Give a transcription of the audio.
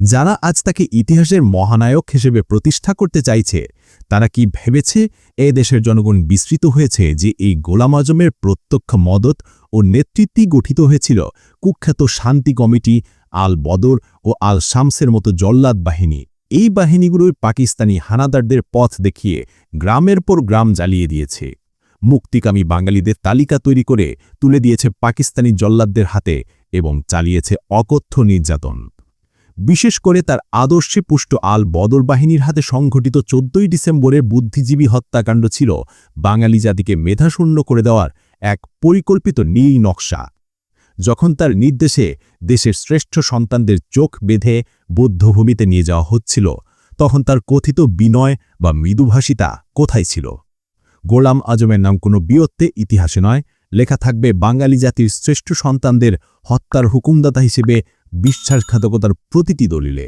যারা আজ তাকে ইতিহাসের মহানায়ক হিসেবে প্রতিষ্ঠা করতে চাইছে, তারা কি ভেবেছে এ দেশের জনগণ বিস্তৃত হয়েছে যে এই গোলাম আজমের প্রত্যক্ষ মদত ও নেতৃত্বই গঠিত হয়েছিল কুখ্যাত শান্তি কমিটি, আল বদর ও আল শামসের মতো জল্লাদ বাহিনী? এই বাহিনীগুলোর পাকিস্তানি হানাদারদের পথ দেখিয়ে গ্রামের পর গ্রাম জ্বালিয়ে দিয়েছে। মুক্তিকামী বাঙালিদের তালিকা তৈরি করে তুলে দিয়েছে পাকিস্তানি জল্লাদদের হাতে এবং চালিয়েছে অকথ্য নির্যাতন। বিশেষ করে তার আদর্শে পুষ্ট আল বদর বাহিনীর হাতে সংঘটিত চোদ্দই ডিসেম্বরের বুদ্ধিজীবী হত্যাকাণ্ড ছিল বাঙালি জাতিকে মেধাশূন্য করে দেওয়ার এক পরিকল্পিত নীল নকশা। যখন তার নির্দেশে দেশের শ্রেষ্ঠ সন্তানদের চোখ বেঁধে বৌদ্ধভূমিতে নিয়ে যাওয়া হচ্ছিল, তখন তার কথিত বিনয় বা মৃদুভাষিতা কোথায় ছিল? গোলাম আজমের নাম কোনো বিয়ত্তে ইতিহাসে নয়, লেখা থাকবে বাঙালি জাতির শ্রেষ্ঠ সন্তানদের হত্যার হুকুমদাতা হিসেবে বিশ্বাসঘাতকতার প্রতিটি দলিলে।